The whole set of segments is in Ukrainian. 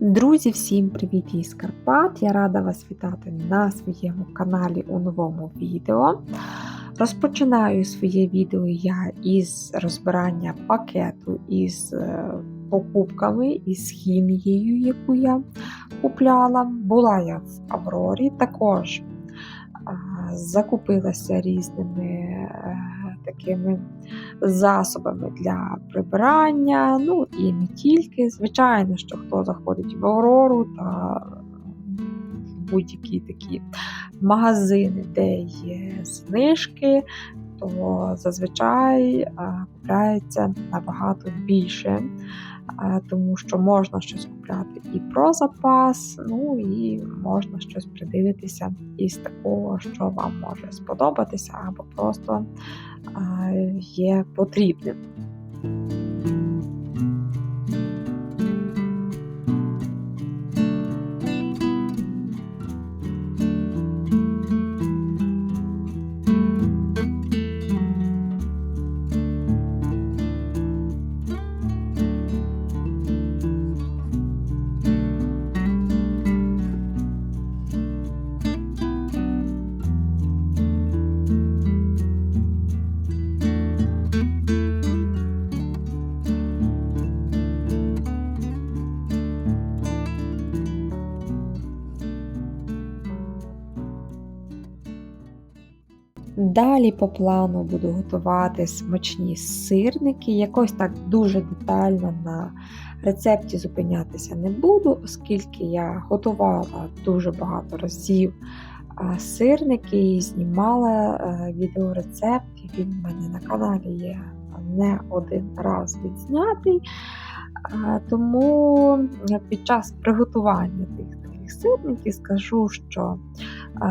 Друзі, всім привіт із Карпат! Я рада вас вітати на своєму каналі у новому відео. Розпочинаю своє відео я із розбирання пакету із е, покупками, із хімією, яку я купляла. Була я в Аврорі, також закупилася різними е, такими засобами для прибирання. Ну і не тільки. Звичайно, що хто заходить в Аврору та в будь-які такі магазини, де є знижки, то зазвичай купляється набагато більше тому що можна щось купляти і про запас, ну і можна щось придивитися із такого, що вам може сподобатися, або просто є потрібним. Далі по плану буду готувати смачні сирники. Якось так дуже детально на рецепті зупинятися не буду, оскільки я готувала дуже багато разів сирники і знімала е, відеорецепт. Він в мене на каналі є не один раз відзнятий. Тому під час приготування тих таких сирників скажу, що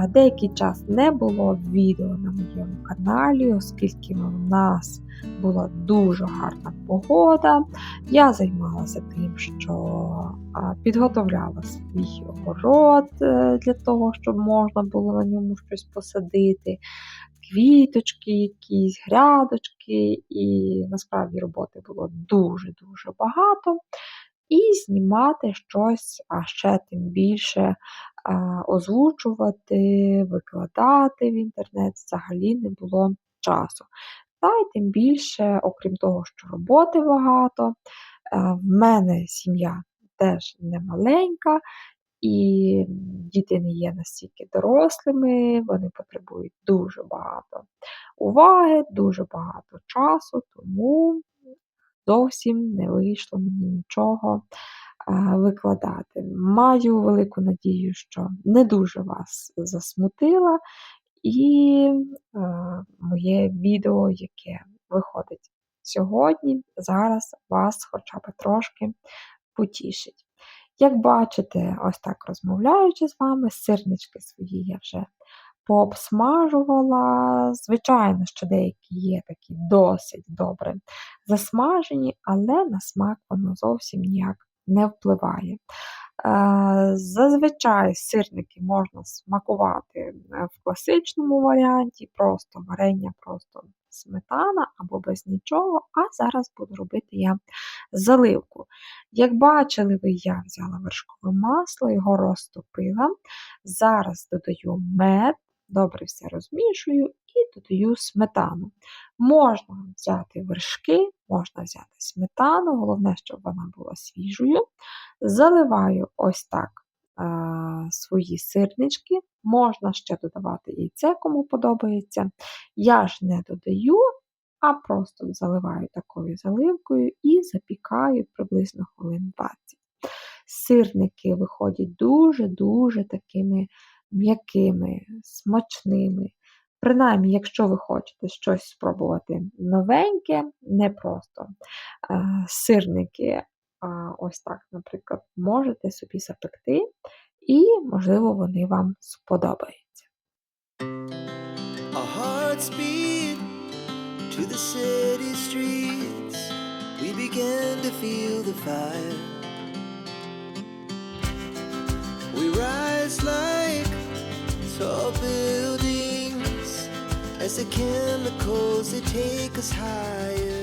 Деякий час не було відео на моєму каналі, оскільки в нас була дуже гарна погода. Я займалася тим, що підготовляла свій город е, для того, щоб можна було на ньому щось посадити, квіточки, якісь грядочки, і насправді роботи було дуже-дуже багато. І знімати щось, а ще тим більше озвучувати, викладати в інтернет взагалі не було часу. Та й тим більше, окрім того, що роботи багато, в мене сім'я теж не маленька, і діти не є настільки дорослими, вони потребують дуже багато уваги, дуже багато часу, тому зовсім не вийшло мені нічого викладати. Маю велику надію, що не дуже вас засмутила, і е, моє відео, яке виходить сьогодні, зараз вас хоча б трошки потішить. Як бачите, ось так розмовляючи з вами, сирнички свої я вже пообсмажувала. Звичайно, що деякі є такі досить добре засмажені, але на смак воно зовсім ніяк не впливає. Е, зазвичай сирники можна смакувати е, в класичному варіанті, просто варення, просто сметана або без нічого, а зараз буду робити я заливку. Як бачили ви, я взяла вершкове масло, його розтопила. Зараз додаю мед, добре все розмішую і додаю сметану. Можна взяти вершки, можна взяти сметану, головне, щоб вона була свіжою. Заливаю ось так а, свої сирнички, можна ще додавати яйце, кому подобається. Я ж не додаю, а просто заливаю такою заливкою і запікаю приблизно хвилин 20. Сирники виходять дуже-дуже такими м'якими, смачними. Принаймні, якщо ви хочете щось спробувати новеньке, не просто е, сирники, а ось так, наприклад, можете собі запекти, і, можливо, вони вам сподобаються. We rise like tall buildings as the chemicals they take us higher.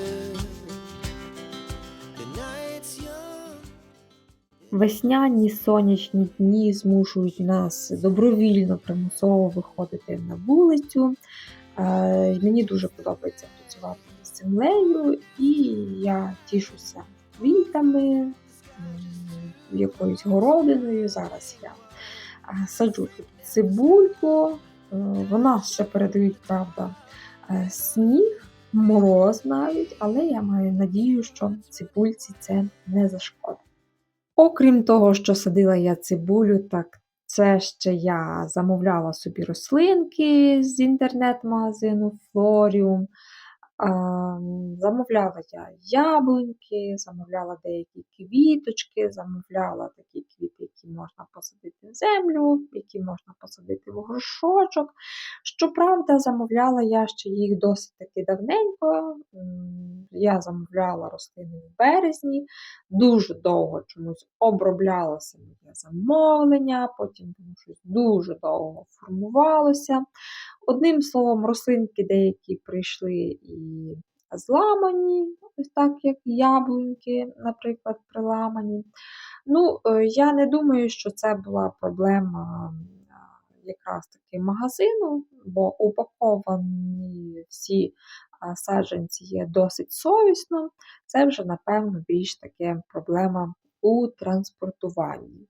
Весняні сонячні дні змушують нас добровільно примусово виходити на вулицю. Е, Мені дуже подобається працювати з землею, і я тішуся квітами, якоюсь городиною. Зараз я саджу цибульку. Е, Вона ще передають, правда, е, сніг, мороз навіть, але я маю надію, що цибульці це не зашкодить. Окрім того, що садила я цибулю, так це ще я замовляла собі рослинки з інтернет-магазину Florium. Ам, Замовляла я яблуньки, замовляла деякі квіточки, замовляла такі квіти, які можна посадити в землю, які можна посадити в горшочок. Щоправда, замовляла я ще їх досить таки давненько. Я замовляла рослини в березні, дуже довго чомусь оброблялося моє замовлення, потім воно щось дуже довго формувалося. Одним словом, рослинки деякі прийшли і зламані, так як яблуньки, наприклад, приламані. Ну, е, я не думаю, що це була проблема якраз таки магазину, бо упаковані всі саджанці є досить совісно. Це вже, напевно, більш таке проблема у транспортуванні.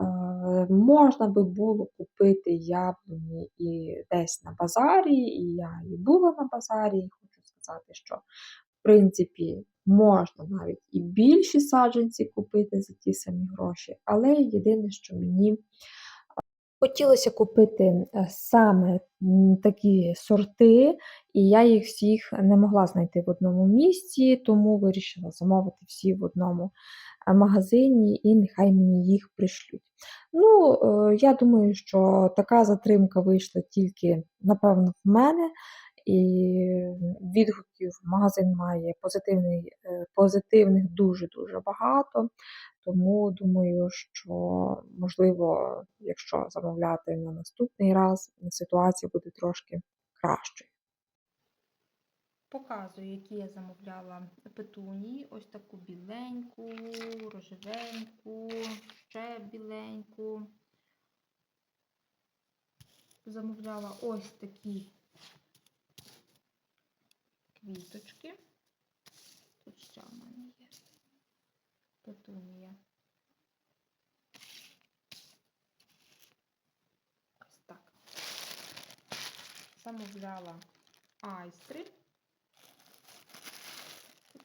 Е, Можна би було купити яблуні і десь на базарі, і я і була на базарі, і хочу сказати, що в принципі можна навіть і більші саджанці купити за ті самі гроші, але єдине, що мені хотілося купити е, саме такі сорти, і я їх всіх не могла знайти в одному місці, тому вирішила замовити всі в одному. е, магазині, і нехай мені їх пришлють. Ну, е, я думаю, що така затримка вийшла тільки, напевно, в мене. І відгуків магазин має позитивний, е, позитивних дуже-дуже багато. Тому думаю, що можливо, якщо замовляти на наступний раз, ситуація буде трошки кращою. Показую, які я замовляла петунії. Ось таку біленьку, рожевеньку, ще біленьку. Замовляла ось такі квіточки. Тут ще в мене є петунія. Ось так. Замовляла айстри.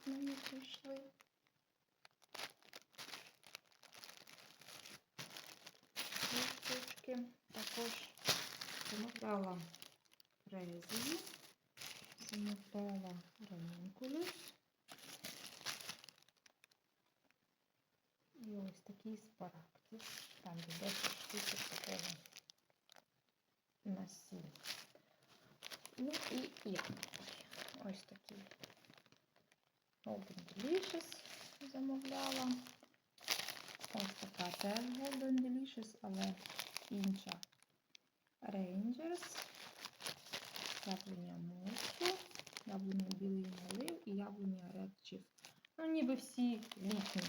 Мені прийшли. Ці. Також замовляла фрезію, замовляла ранункулюс. І ось такий спарактус. Там є 10 штучок такого на 7. Ну і яблуки. Ось такі. Golden Delicious замовляла. Ось така теж Golden Delicious, але інша Rangers. Яблуня мусу, яблуня білий налив і яблуня Chief. Ну, ніби всі літні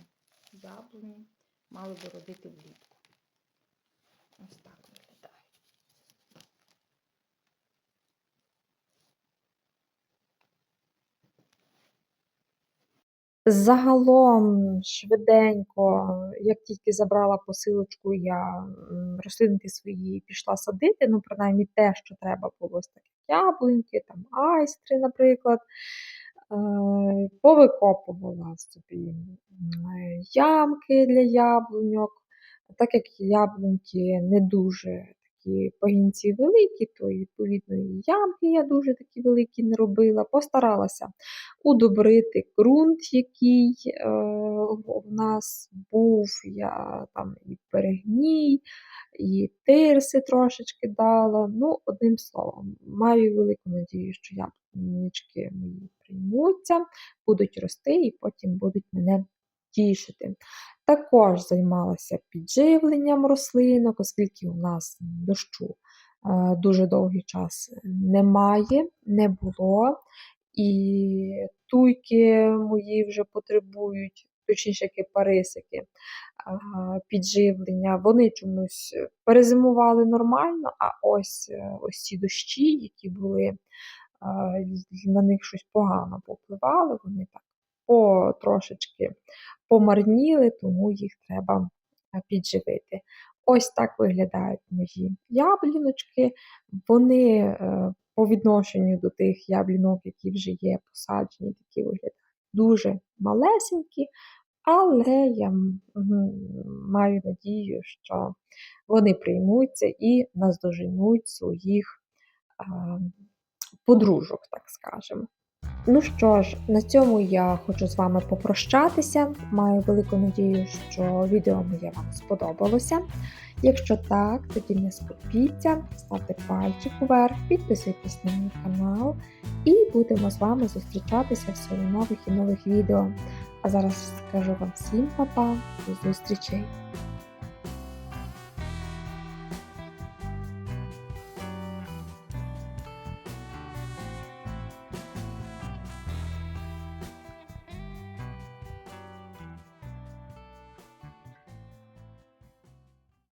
яблуні мали би родити влітку. Ось так Загалом, швиденько, як тільки забрала посилочку, я рослинки свої пішла садити, ну, принаймні те, що треба було, ось так яблуньки, там айстри, наприклад. Е, Повикопувала собі ямки для яблуньок. Так як яблуньки не дуже такі пагінці великі, то відповідно і ямки я дуже такі великі не робила. Постаралася удобрити ґрунт, який е, в нас був. Я там і перегній, і тирси трошечки дала. Ну, одним словом, маю велику надію, що яблунички мої приймуться, будуть рости і потім будуть мене тішити. Також займалася підживленням рослинок, оскільки у нас дощу е, дуже довгий час немає, не було. І туйки мої вже потребують точніше кипарисики, а, підживлення, вони чомусь перезимували нормально, а ось, е, ось ці дощі, які були, на них щось погано попливали, вони так по, трошечки помарніли, тому їх треба е, підживити. Ось так виглядають мої ябліночки. Вони е, по відношенню до тих яблінок, які вже є посаджені, такі виглядають дуже малесенькі, але я маю надію, що вони приймуться і наздоженуть своїх е, подружок, так скажемо. Ну що ж, на цьому я хочу з вами попрощатися. Маю велику надію, що відео моє вам сподобалося. Якщо так, тоді не скупіться, ставте пальчик вверх, підписуйтесь на мій канал і будемо з вами зустрічатися в серії нових і нових відео. А зараз скажу вам всім па-па, до зустрічей!